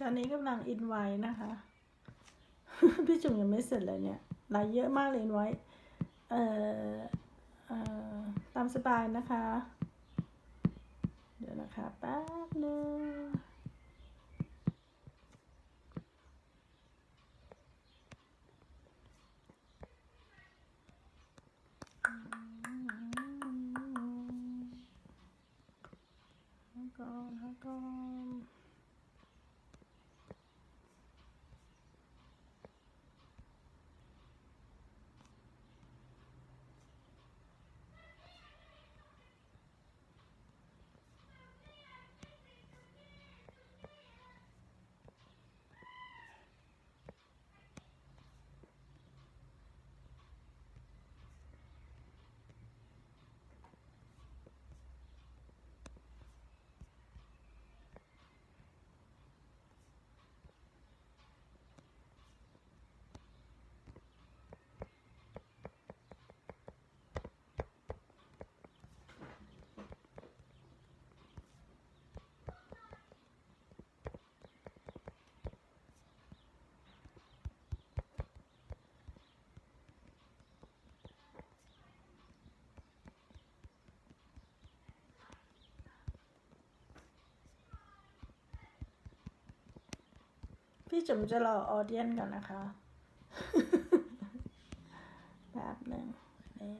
ตอนนี้กำลังอินไว้นะคะ พี่จุ๋มยังไม่เสร็จเลยเนี่ยลายเยอะมากเลยอินไว้เอ่อเอ่อตามสบายนะคะ เดี๋ยวนะคะแป๊บนึงแล้วก็แล้ พี่จุ๋มจะรอออเดียนกันนะคะ แป๊บหนึ่งนี่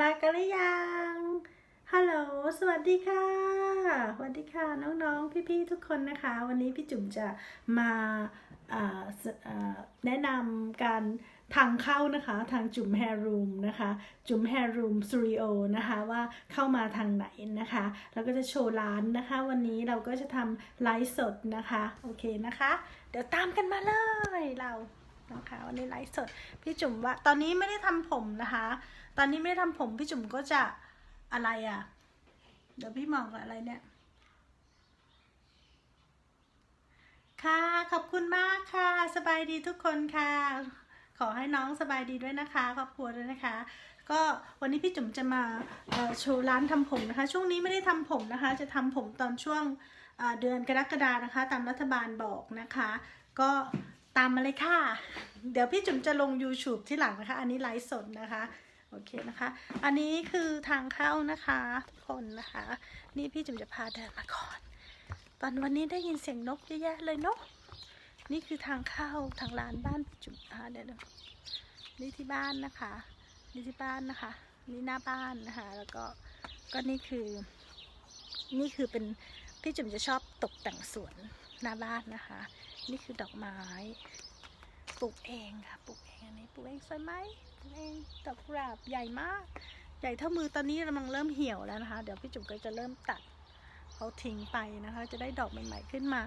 มากันหรือยัง ฮัลโหล สวัสดีค่ะ สวัสดีค่ะ น้องๆ พี่ๆ ทุกคนนะคะ วันนี้พี่จุ๋มจะมาาาแนะนำการทางเข้านะคะทางจุ๋มแฮรูมนะคะจุ๋มแฮร์รูมสตูดิโอนะคะว่าเข้ามาทางไหนนะคะแล้วก็จะโชว์ร้านนะคะ วันนี้เราก็จะทำไลฟ์สดนะคะโอเคนะคะ เดี๋ยวตามกันมาเลยเรานะคะวันนี้ไลฟ์สดพี่จุ๋มว่าตอนนี้ไม่ได้ทำผมนะคะ ตอนนี้ไม่ได้ทำผมพี่จุ๋มก็จะอะไรอะ เดี๋ยวพี่มองก่อนอะไรเนี่ย ค่ะขอบคุณมากค่ะ สบายดีทุกคนค่ะ ขอให้น้องสบายดีด้วยนะคะครอบครัวด้วยนะคะ ก็วันนี้พี่จุ๋มจะมาโชว์ร้านทำผมนะคะ ช่วงนี้ไม่ได้ทำผมนะคะ จะทำผมตอนช่วงเอ่อเดือนกรกฎานะคะ ตามรัฐบาลบอกนะคะ ก็ตามมาเลยค่ะ เดี๋ยวพี่จุ๋มจะลง YouTube ที่หลังนะคะ อันนี้ไลฟ์สดนะคะ โอเคนะคะ อันนี้คือทางเข้านะคะทุกคนนะคะ นี่พี่จุ๋มจะพาเดินมาก่อน ตอนวันนี้ได้ยินเสียงนกเยอะแยะเลยเนาะนี่คือทางเข้าทางร้านบ้านจุ๋มนะคะเดี๋ยวนี่ที่บ้านนะคะนี่ที่บ้านนะคะ นี่หน้าบ้านนะคะ แล้วก็ก็นี่คือ นี่คือเป็นพี่จุ๋มจะชอบตกแต่งสวนหน้าบ้านนะคะ นี่คือดอกไม้ปลูกเองค่ะปลูกเองอันนี้ปลูกเองสวยไหม ปลูกเองดอกกุหลาบใหญ่มาก ใหญ่เท่ามือตอนนี้กำลังเริ่มเหี่ยวแล้วนะคะ เดี๋ยวพี่จุ๋มก็จะเริ่มตัดเขาทิ้งไปนะคะ จะได้ดอกใหม่ ๆขึ้นมา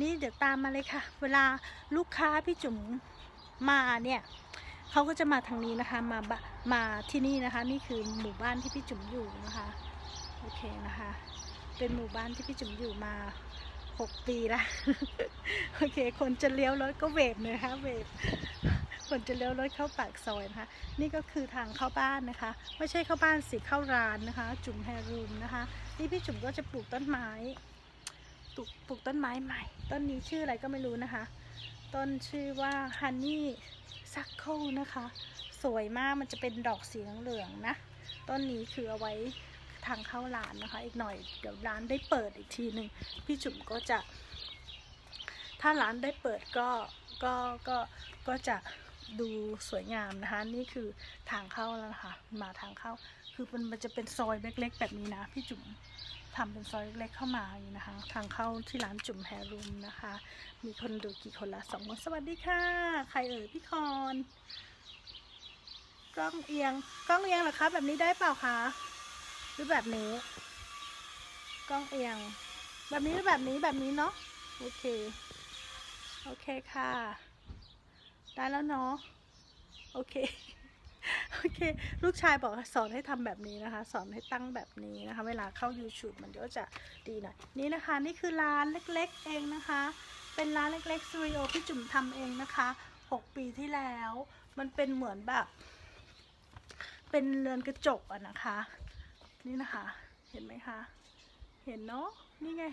นี่เดี๋ยวตามมาเลยค่ะ เวลาลูกค้าพี่จุ๋มมาเนี่ยเขาก็จะมาทางนี้นะคะ มาบะมาที่นี่นะคะ นี่คือหมู่บ้านที่พี่จุ๋มอยู่นะคะ โอเคนะคะ เป็นหมู่บ้านที่พี่จุ๋มอยู่มาหกปีละ โอเค คนจะเลี้ยวรถก็เวฟเลยนะคะเวฟ คนจะเลี้ยวรถเข้าปากซอยนะคะ นี่ก็คือทางเข้าบ้านนะคะ ไม่ใช่เข้าบ้านสิเข้าร้านนะคะ จุ๋มแฮรูมนะคะ นี่พี่จุ๋มก็จะปลูกต้นไม้ปลูกปลูกต้นไม้ใหม่ ต้นนี้ชื่ออะไรก็ไม่รู้นะคะ ต้นชื่อว่า Honey s u c k l e นะคะ สวยมากมันจะเป็นดอกสีเหลืองๆนะ ต้นนี้คือเอาไว้ทางเข้าร้านนะคะ อีกหน่อยเดี๋ยวร้านได้เปิดอีกทีหนึ่งพี่จุ๋มก็จะ ถ้าร้านได้เปิดก็ก็ก็ก็จะ ดูสวยงามนะคะ นี่คือทางเข้าแล้วนะคะมาทางเข้า คือมันมันจะเป็นซอยเล็กๆ แบบนี้นะ พี่จุ๋มทำเป็นซอยเล็กๆเข้ามาอย่างนี้นะคะ ทางเข้าที่ร้านจุ๋มแฮร์รูมนะคะ มีคนดูกี่คนละสองคนสวัสดีค่ะ ใครเอ่ยพี่คอนกล้องเอียงกล้องเอียงเหรอคะแบบนี้ได้เปล่าคะหรือแบบนี้กล้องเอียง แบบนี้หรือแบบนี้แบบนี้เนาะโอเค โอเคค่ะ ได้แล้วเนาะโอเคโอเค ลูกชายบอกสอนให้ทำแบบนี้นะคะ สอนให้ตั้งแบบนี้นะคะ เวลาเข้า YouTube มันก็จะดีหน่อย นี่นะคะ นี่คือร้านเล็กๆเองนะคะ เป็นร้านเล็กๆสตูดิโอพี่จุ๋มทำเองนะคะ 6 ปีที่แล้ว มันเป็นเหมือนแบบ เป็นเรือนกระจกอะนะคะ นี่นะคะ เห็นไหมคะ เห็นเนาะ นี่ไง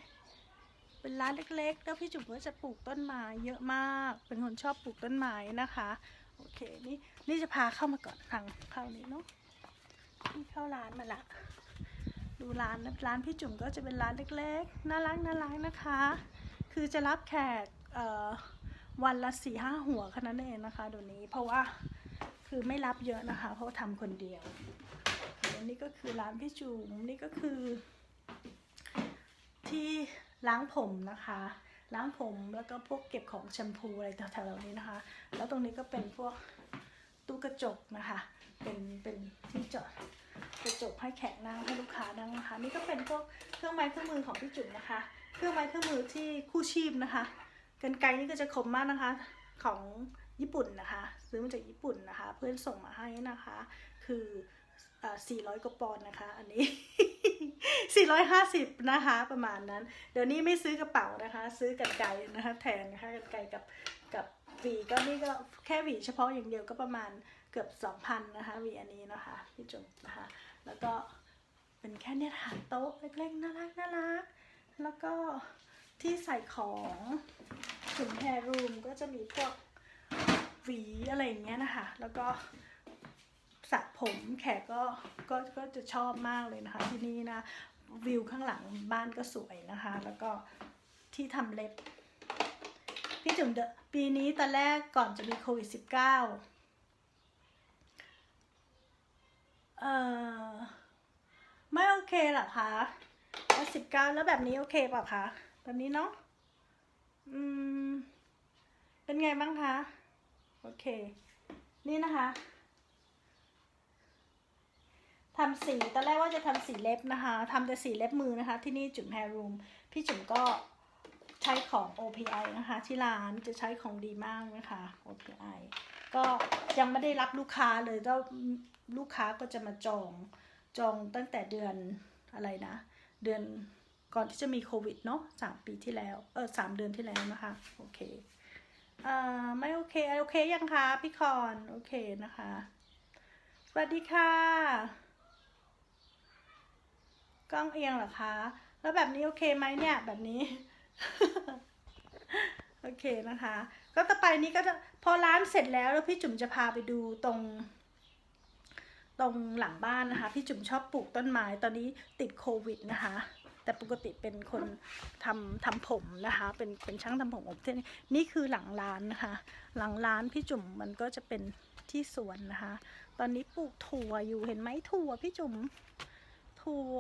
เป็นร้านเล็กๆ แล้วพี่จุ๋มก็จะปลูกต้นไม้เยอะมาก เป็นคนชอบปลูกต้นไม้นะคะ โอเค นี่นี่จะพาเข้ามาก่อนทางเข้านี้เนาะนี่เข้าร้านมาละ ดูร้านนะร้านพี่จุ๋มก็จะเป็นร้านเล็กๆ น่ารักน่ารักนะคะ คือจะรับแขกวันละสี่ห้าหัวแค่นั้นเองนะคะเดี๋ยวนี้ เพราะว่าคือไม่รับเยอะนะคะ เพราะว่าทำคนเดียวอันนี้ก็คือร้านพี่จุ๋มนี่ก็คือที่ ล้างผมนะคะ ล้างผมแล้วก็พวกเก็บของแชมพูอะไรแถวๆนี้นะคะ แล้วตรงนี้ก็เป็นพวกตู้กระจกนะคะ เป็นเป็นที่จอดกระจกให้แขกนั่งให้ลูกค้านั่งนะคะ นี่ก็เป็นพวกเครื่องไม้เครื่องมือของพี่จุ๋มนะคะ เครื่องไม้เครื่องมือที่คู่ชีพนะคะกันไกนี่ก็จะคมมากนะคะของญี่ปุ่นนะคะ ซื้อมาจากญี่ปุ่นนะคะ เพื่อนส่งมาให้นะคะ คือ 400กว่าปอนด์นะคะ อันนี้ 450 นะคะ ประมาณนั้น เดี๋ยวนี้ไม่ซื้อกระเป๋านะคะ ซื้อกันไกนะคะ แทนนะคะกันไกกับกับหวีก็นี่ก็แค่หวีเฉพาะอย่างเดียวก็ประมาณเกือบ 2,000 นะคะหวีอันนี้นะคะพี่จุ๋มนะคะ แล้วก็เป็นแค่เนี้ยค่ะโต๊ะเล็กๆน่ารักน่ารักแล้วก็ที่ใส่ของถุงแฮร์รูมก็จะมีพวกหวีอะไรอย่างเงี้ยนะคะ แล้วก็ สระผมแขกก็ก็ก็จะชอบมากเลยนะคะ ที่นี่นะวิวข้างหลังบ้านก็สวยนะคะ แล้วก็ที่ทำเล็บ พี่จุ๋มเดอะปีนี้ตอนแรกก่อนจะมีโควิด -19 เอ่อไม่โอเคหรอคะแล้วสิบเก้าแล้วแบบนี้โอเคเปล่าคะ แบบนี้เนาะอืม เป็นไงบ้างคะ โอเค นี่นะคะ ทำสีตอนแรกว่าจะทำสีเล็บนะคะทำแต่สีเล็บมือนะคะ ที่นี่จุ๋มแฮร์รูมพี่จุ๋มก็ใช้ของ OPI นะคะ ที่ร้านจะใช้ของดีมากนะคะ OPI ก็ยังไม่ได้รับลูกค้าเลยแล้วลูกค้าก็จะมาจองจองตั้งแต่เดือนอะไรนะ เดือนก่อนที่จะมีโควิดเนาะสามปีที่แล้วเออสามเดือนที่แล้วนะคะโอเคอ่าไม่โอเคโอเคยังคะพี่คอนโอเคนะคะ สวัสดีค่ะ กล้องเอียงเหรอคะ แล้วแบบนี้โอเคไหมเนี่ย แบบนี้ โอเคนะคะ ก็ต่อไปนี้ก็จะพอร้านเสร็จแล้วแล้วพี่จุ๋มจะพาไปดูตรง ตรงหลังบ้านนะคะ พี่จุ๋มชอบปลูกต้นไม้ ตอนนี้ติดโควิดนะคะแต่ปกติเป็นคนทำทำผมนะคะ เป็นเป็นช่างทำผมอบที่นี่นี่คือหลังร้านนะคะ หลังร้านพี่จุ๋มมันก็จะเป็นที่สวนนะคะ ตอนนี้ปลูกถั่วอยู่เห็นไหมถั่วพี่จุ๋ม ถั่ว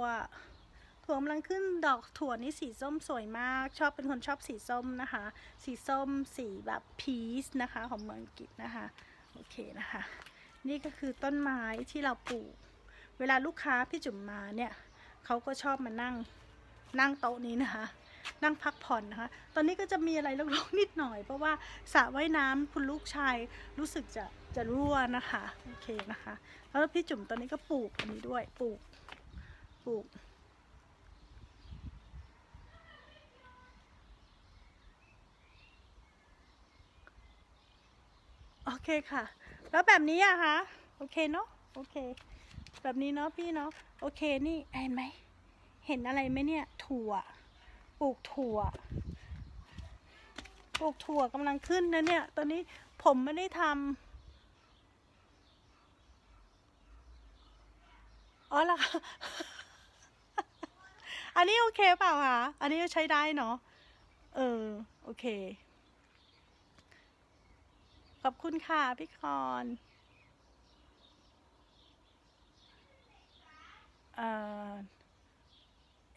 ถั่วกำลังขึ้นดอกถั่วนี่สีส้มสวยมาก ชอบเป็นคนชอบสีส้มนะคะ สีส้มสีแบบพีชนะคะ ของเมืองอังกฤษนะคะ โอเคนะคะ นี่ก็คือต้นไม้ที่เราปลูก เวลาลูกค้าพี่จุ๋มมาเนี่ยเขาก็ชอบมานั่งนั่งโต๊ะนี้นะคะนั่งพักผ่อนนะคะ ตอนนี้ก็จะมีอะไรรกๆนิดหน่อย เพราะว่าสระว่ายน้ำคุณลูกชายรู้สึกจะจะรั่วนะคะ โอเคนะคะ แล้วพี่จุ๋มตอนนี้ก็ปลูกอันนี้ด้วยปลูก ปลูก โอเคค่ะ แล้วแบบนี้อะคะโอเคเนาะโอเค แบบนี้เนาะพี่เนาะโอเคนี่เห็นไหมเห็นอะไรไหมเนี่ย ถั่วปลูกถั่วปลูกถั่วกำลังขึ้นนะเนี่ย ตอนนี้ผมไม่ได้ทำอ๋อเหรคะ อันนี้โอเคเปล่าคะอันนี้ใช้ได้เนาะเออ โอเค ขอบคุณค่ะพี่คอนเออ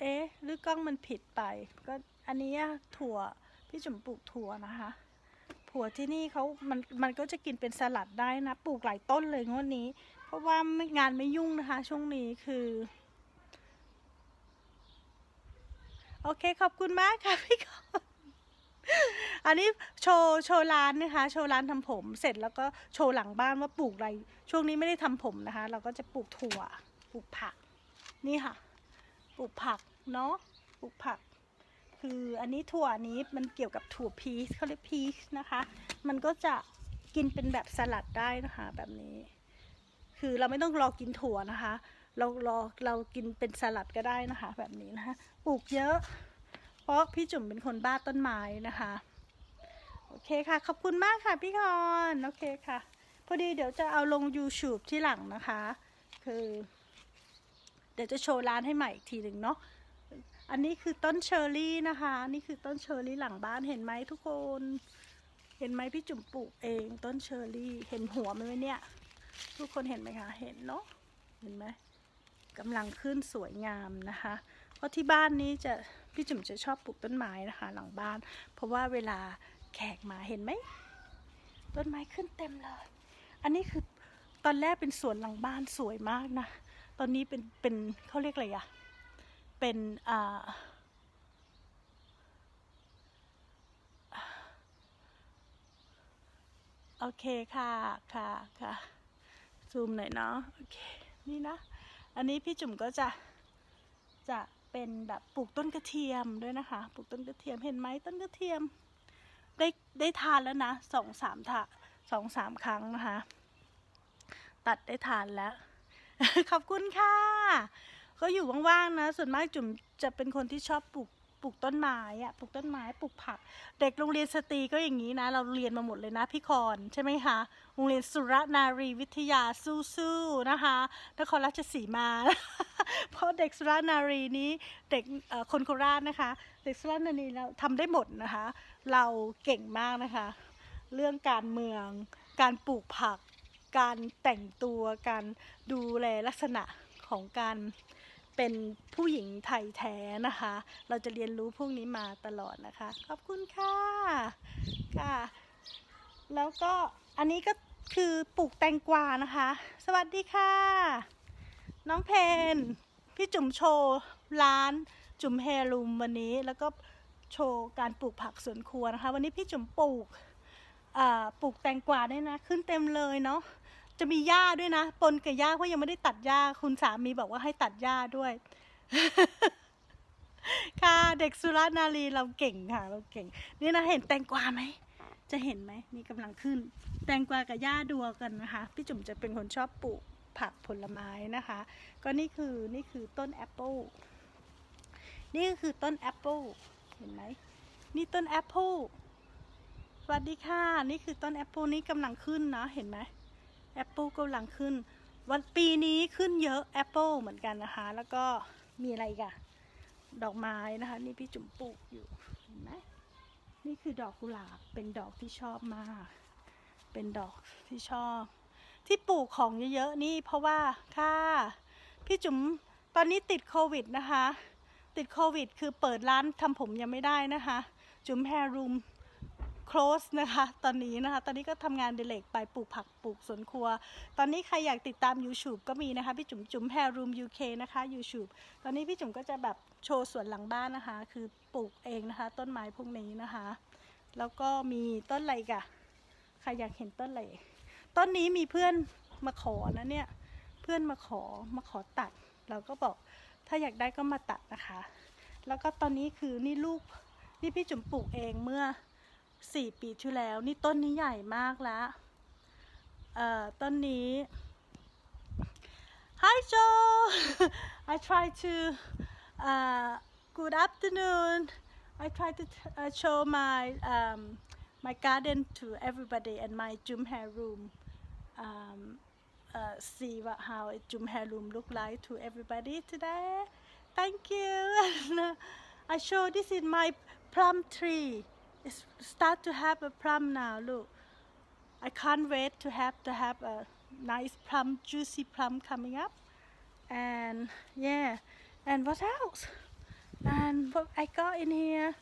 เอ๊ะหรือกล้องมันผิดไป ก็อันนี้ถั่วพี่จุ๋มปลูกถั่วนะคะถั่วที่นี่เขามันมันก็จะกินเป็นสลัดได้นะ ปลูกหลายต้นเลยงวดนี้ เพราะว่างานไม่ยุ่งนะคะ ช่วงนี้คือ โอเคขอบคุณมากค่ะพี่กอนอันนี้โชว์โชว์ร้านนะคะ โชว์ร้านทำผม เสร็จแล้วก็โชว์หลังบ้านว่าปลูกอะไร ช่วงนี้ไม่ได้ทำผมนะคะ เราก็จะปลูกถั่ว ปลูกผัก นี่ค่ะ ปลูกผักเนาะ ปลูกผัก คืออันนี้ถั่วนี้มันเกี่ยวกับถั่วพีชเขาเรียกพีชนะคะ มันก็จะกินเป็นแบบสลัดได้นะคะ แบบนี้ คือเราไม่ต้องรอกินถั่วนะคะ เรารอเรากินเป็นสลัดก็ได้นะคะ แบบนี้นะคะปลูกเยอะ เพราะพี่จุ๋มเป็นคนบ้าต้นไม้นะคะ โอเคค่ะ ขอบคุณมากค่ะพี่คอนโอเคค่ะ พอดีเดี๋ยวจะเอาลง YouTube ที่หลังนะคะ คือ เดี๋ยวจะโชว์ร้านให้ใหม่อีกทีหนึ่งเนาะอันนี้คือต้นเชอร์รี่นะคะ นี่คือต้นเชอร์รี่หลังบ้านเห็นไหมทุกคน เห็นไหมพี่จุ๋มปลูกเอง ต้นเชอร์รี่ เห็นหัวไหมเนี่ย ทุกคนเห็นไหมคะ เห็นเนาะ เห็นไหม กำลังขึ้นสวยงามนะคะ เพราะที่บ้านนี้จะพี่จุ๋มจะชอบปลูกต้นไม้นะคะ หลังบ้าน เพราะว่าเวลาแขกมาเห็นไหมต้นไม้ขึ้นเต็มเลย อันนี้คือตอนแรกเป็นสวนหลังบ้านสวยมากนะ ตอนนี้เป็นเป็นเขาเรียกอะไรอะเป็นอ่าโอเคค่ะ ค่ะ ค่ะ ซูมหน่อยเนาะ โอเค นี่นะ อันนี้พี่จุ๋มก็จะจะเป็นแบบปลูกต้นกระเทียมด้วยนะคะ ปลูกต้นกระเทียมเห็นไหมต้นกระเทียม ได้ได้ทานแล้วนะสองสามถะสองสามครั้งนะคะ ตัดได้ทานแล้ว ขอบคุณค่ะ ก็อยู่ว่างๆนะ ส่วนมากจุ๋มจะเป็นคนที่ชอบปลูก ปลูกต้นไม้อะปลูกต้นไม้ปลูกผัก เด็กโรงเรียนสตรีก็อย่างนี้นะ เราเรียนมาหมดเลยนะพี่คอนใช่ไหมคะโรงเรียนสุรนารีวิทยาสู้ๆนะคะนครราชสีมา เพราะเด็กสุรนารีนี้เด็กคนโคราชนะคะ เด็กสุรนารีเราทำได้หมดนะคะ เราเก่งมากนะคะ เรื่องการเมือง การปลูกผัก การแต่งตัวการดูแลลักษณะของการ เป็นผู้หญิงไทยแท้นะคะ เราจะเรียนรู้พวกนี้มาตลอดนะคะ ขอบคุณค่ะค่ะ แล้วก็อันนี้ก็คือปลูกแตงกวานะคะ สวัสดีค่ะ น้องเพนพี่จุ๋มโชว์ร้านจุ๋มแฮรูมวันนี้ แล้วก็โชว์การปลูกผักสวนครัวนะคะ วันนี้พี่จุ๋มปลูกปลูกแตงกวาด้วยนะ ขึ้นเต็มเลยเนาะ จะมีหญ้าด้วยนะ ปนกับหญ้าเพราะยังไม่ได้ตัดหญ้า คุณสามีบอกว่าให้ตัดหญ้าด้วย ค่ะเด็กสุราษฎร์นารีเราเก่งค่ะ เราเก่ง นี่นะเห็นแตงกวาไหม จะเห็นไหมนี่กำลังขึ้น แตงกวากับหญ้าดัวกันนะคะ พี่จุ๋มจะเป็นคนชอบปลูกผักผลไม้นะคะ ก็นี่คือนี่คือต้นแอปเปิลนี่ก็คือต้นแอปเปิลเห็นไหมนี่ต้นแอปเปิลสวัสดีค่ะ นี่คือต้นแอปเปิลนี้กำลังขึ้นนะ เห็นไหม แอปเปิลกำลังขึ้น วันปีนี้ขึ้นเยอะแอปเปิลเหมือนกันนะคะ แล้วก็มีอะไรอีกอะดอกไม้นะคะ นี่พี่จุ๋มปลูกอยู่เห็นไหมนี่คือดอกกุหลาบเป็นดอกที่ชอบมาก เป็นดอกที่ชอบ ที่ปลูกของเยอะๆนี่เพราะว่าค่ะพี่จุ๋มตอนนี้ติดโควิดนะคะ ติดโควิด คือเปิดร้านทำผมยังไม่ได้นะคะ จุ๋มแฮร์รูม close นะคะ ตอนนี้นะคะ ตอนนี้ก็ทำงานเดเล็กไปปลูกผักปลูกสวนครัว ตอนนี้ใครอยากติดตาม YouTube ก็มีนะคะ พี่จุ๋มจุ๋มแฮร์รูม UK นะคะ YouTube ตอนนี้พี่จุ๋มก็จะแบบโชว์สวนหลังบ้านนะคะ คือปลูกเองนะคะ ต้นไม้พวกนี้นะคะ แล้วก็มีต้นอะไรกะใครอยากเห็นต้นอะไร ต้นนี้มีเพื่อนมาขอนะเนี่ย เพื่อนมาขอมาขอตัด เราก็บอกถ้าอยากได้ก็มาตัดนะคะ แล้วก็ตอนนี้คือนี่ลูกนี่พี่จุ๋มปลูกเองเมื่อ สี่ปีที่แล้ว นี่ต้นนี้ใหญ่มากแล้วเอ่อต้นนี้ Hi Joe I try to uh, good afternoon I try to uh, show my um, my garden to everybody and my Jum hair room um, uh, see what how a Jum hair room look like to everybody today. Thank you. I show this is my plum tree. It's start to have a plum now. Look, I can't wait to have to have a nice plum, juicy plum coming up. And yeah, and what else? And what I got in here.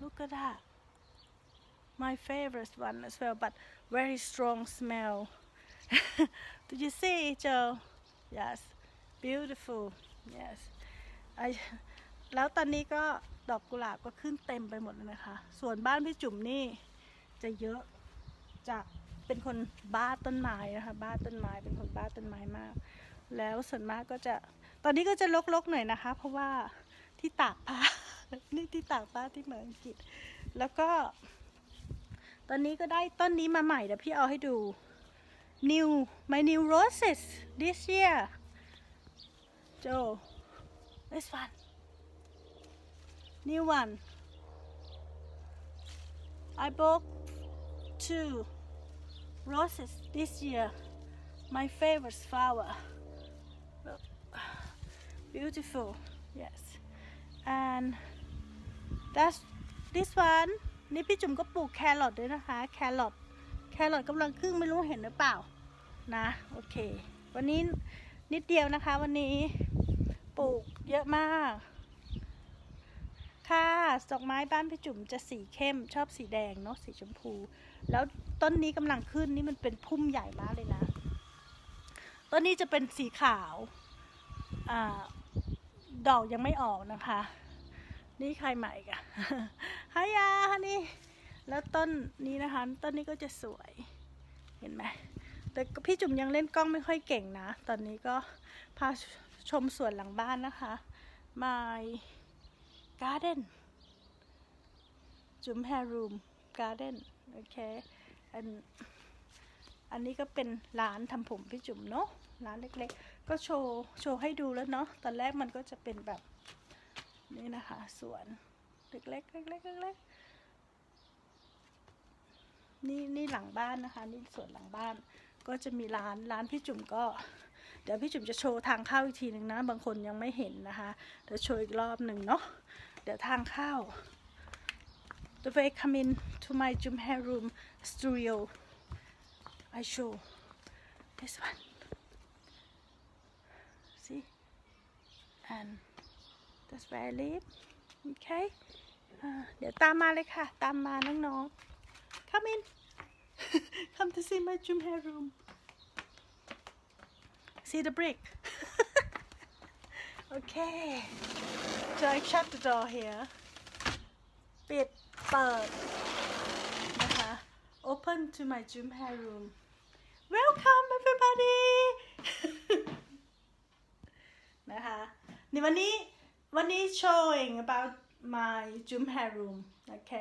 Look at that. My favorite one as well, but very strong smell. Did you see, Joe? Yes, beautiful. Yes. I แล้วตอนนี้ก็ ดอกกุหลาบก็ขึ้นเต็มไปหมดเลยนะคะ ส่วนบ้านพี่จุ๋มนี่จะเยอะจะเป็นคนบ้าต้นไม้นะคะบ้าต้นไม้เป็นคนบ้าต้นไม้มาก แล้วส่วนมากก็จะตอนนี้ก็จะลกๆหน่อยนะคะ เพราะว่าที่ตากผ้านี่ที่ตากผ้าที่เมืองอังกฤษ แล้วก็ ตอนนี้ก็ได้ต้นนี้มาใหม่เดี๋ยวพี่เอาให้ดู new my new roses this year Joe this one new one I bought two roses this year my favorite flower beautiful yes and that's this one นี่พี่จุ๋มก็ปลูกแครอทด้วยนะคะ แครอท แครอทกำลังครึ่งไม่รู้เห็นหรือเปล่า นะ โอเค วันนี้นิดเดียวนะคะ วันนี้ ปลูกเยอะมาก ค่ะ ดอกไม้บ้านพี่จุ๋มจะสีเข้มชอบสีแดงเนาะสีชมพู แล้วต้นนี้กำลังขึ้นนี่มันเป็นพุ่มใหญ่มากเลยนะ ต้นนี้จะเป็นสีขาวอ่าดอกยังไม่ออกนะคะ นี่ใครใหม่กะฮายาฮันนี่แล้วต้นนี้นะคะ ต้นนี้ก็จะสวย เห็นไหมแต่พี่จุ๋มยังเล่นกล้องไม่ค่อยเก่งนะ ตอนนี้ก็พาชมสวนหลังบ้านนะคะ Garden จุ๋ม Hair Room Garden โอเคอันอันนี้ก็เป็นร้านทำผมพี่จุ๋มเนาะร้านเล็กๆ ก็โชว์โชว์ให้ดูแล้วเนาะตอนแรกมันก็จะเป็นแบบนี่นะคะ สวนเล็กๆเล็กๆเล็กๆนี่นี่หลังบ้านนะคะ นี่สวนหลังบ้าน ก็จะมีร้านร้านพี่จุ๋มก็ เดี๋ยวพี่จุ๋มจะโชว์ทางเข้าอีกทีหนึ่งนะ บางคนยังไม่เห็นนะคะเดี๋ยวโชว์อีกรอบหนึ่งเนาะ เดี๋ยวทางเข้า The way come in to my Jum hair room studio I show this one see and that's where I live okay เดี๋ยวตามมาเลยค่ะ ตามมาน้องๆ come in come to see my Jum hair room see the brick okay so I shut the door here ปิดเปิดนะคะ open to my Jum hair room welcome everybody นะคะในวันนี้วันนี้ showing about my Jum hair room โอเค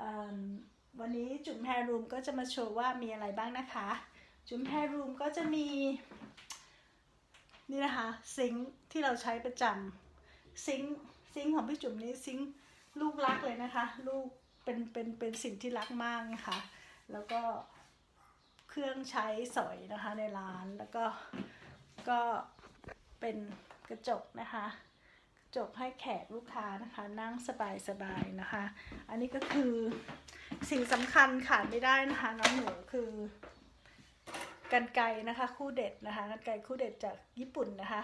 อืมวันนี้จุ๋ม hair room ก็จะมาโชว์ว่ามีอะไรบ้างนะคะ จุ๋ม hair room ก็จะมี นี่นะคะซิงค์ที่เราใช้ประจำซิงค์ซิงค์ของพี่จุ๋มนี่ซิงค์ลูกรักเลยนะคะ ลูกเป็นเป็นเป็นสิ่งที่รักมากนะคะ แล้วก็เครื่องใช้สอยนะคะในร้านแล้วก็ก็เป็นกระจกนะคะกระจกให้แขกลูกค้านะคะ นั่งสบายๆนะคะ อันนี้ก็คือสิ่งสำคัญขาดไม่ได้นะคะน้องหนูคือ กันไกรนะคะ คู่เด็ดนะคะกันไกรคู่เด็ดจากญี่ปุ่นนะคะ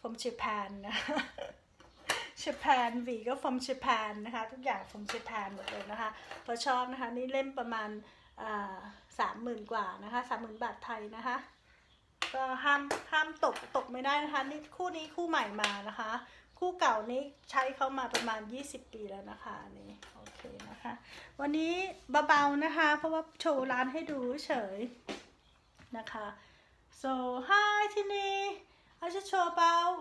from Japan นะคะ Japan วีก็ from Japan นะคะ ทุกอย่าง from Japan หมดเลยนะคะเพราะชอบนะคะ นี่เล่มประมาณสามหมื่นกว่านะคะสามหมื่นบาทไทยนะคะก็ห้ามห้ามตกตกไม่ได้นะคะนี่คู่นี้คู่ใหม่มานะคะ คู่เก่านี้ใช้เขามาประมาณ 20 ปีแล้วนะคะนี่โอเคนะคะ วันนี้เบาๆนะคะ เพราะว่าโชว์ร้านให้ดูเฉย นะคะ so hi ที่นี่ I just show about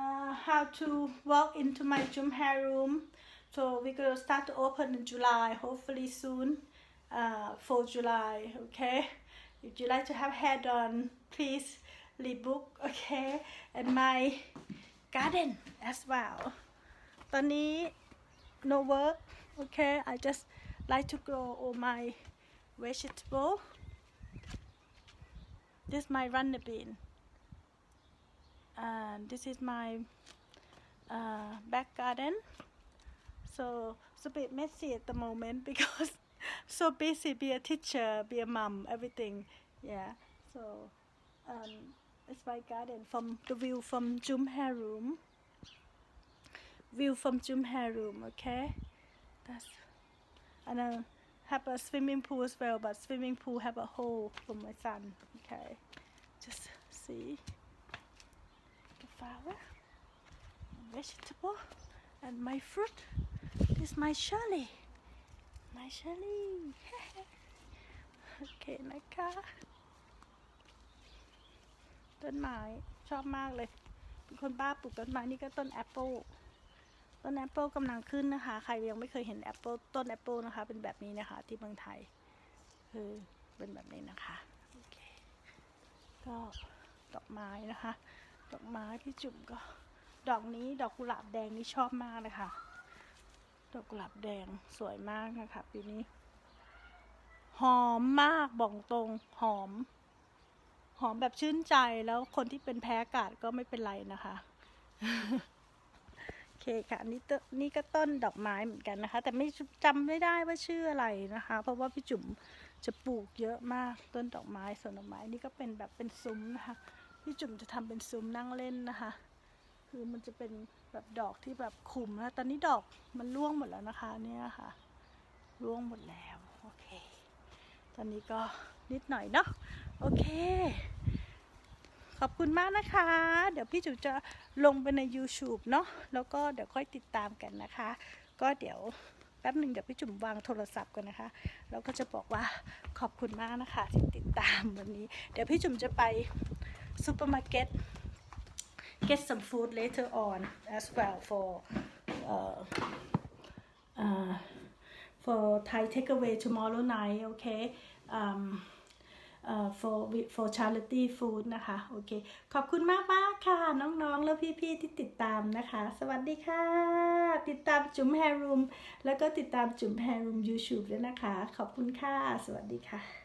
uh, how to walk into my Jum hair room so we're gonna start to open in July hopefully soon uh, for July okay if you like to have hair done please read book okay and my garden as well ตอนนี้ no work okay I just like to grow all my vegetable this is my runner bean and this is my uh, back garden. So it's a bit messy at the moment because so busy be a teacher be a mom everything. Yeah so um, it's my garden from the view from Jum hair room. View from Jum hair room okay? That's and uh, have a swimming pool as well but swimming pool have a hole for my son okay just see the flower vegetable and my fruit this my Shirley my Shirley โอเคนะคะ ต้นไม้ชอบมากเลย เป็นคนบ้าปลูกต้นไม้นี่ก็ต้นแอปเปิลต้นแอปเปิลกำลังขึ้นนะคะ ใครยังไม่เคยเห็นแอปเปิลต้นแอปเปิลนะคะ เป็นแบบนี้นะคะ ที่เมืองไทย คือเป็นแบบนี้นะคะ ก็ดอกไม้นะคะ ดอกไม้พี่จุ่มก็ ดอกนี้ดอกกุหลาบแดงนี่ชอบมากเลยค่ะ ดอกกุหลาบแดงสวยมากนะคะปีนี้ หอมมากบอกตรงหอม หอมแบบชื่นใจแล้วคนที่เป็นแพ้อากาศก็ไม่เป็นไรนะคะโอเคค่ะนี่นนี่ก็ต้นดอกไม้เหมือนกันนะคะ แต่ไม่จำไม่ได้ว่าชื่ออะไรนะคะ เพราะว่าพี่จุ๋ม จะปลูกเยอะมากต้นดอกไม้สวนดอกไม้นี่ก็เป็นแบบเป็นซุ้มนะคะพี่จุ๋มจะทำเป็นซุ้มนั่งเล่นนะคะ คือมันจะเป็นแบบดอกที่แบบคุมนะตอนนี้ดอกมันร่วงหมดแล้วนะคะเนี่ยค่ะร่วงหมดแล้วโอเค ตอนนี้ก็นิดหน่อยเนาะโอเค ขอบคุณมากนะคะ เดี๋ยวพี่จุ๋มจะลงไปใน YouTube เนาะแล้วก็เดี๋ยวค่อยติดตามกันนะคะ ก็เดี๋ยว แป๊บหนึ่งเดี๋ยวพี่จุ๋มวางโทรศัพท์กันนะคะ แล้วก็จะบอกว่าขอบคุณมากนะคะที่ติดตามวันนี้ เดี๋ยวพี่จุ๋มจะไปซูเปอร์มาร์เก็ต get some food later on as well for uh, uh, for Thai takeaway tomorrow night okay um for for charity food นะคะ โอเค ขอบคุณมากมากค่ะ น้องๆ แล้วพี่ๆ ที่ติดตามนะคะ สวัสดีค่ะ ติดตามจุ๋มแฮร์รูม แล้วก็ติดตามจุ๋มแฮร์รูม YouTube ด้วยนะคะ ขอบคุณค่ะ สวัสดีค่ะ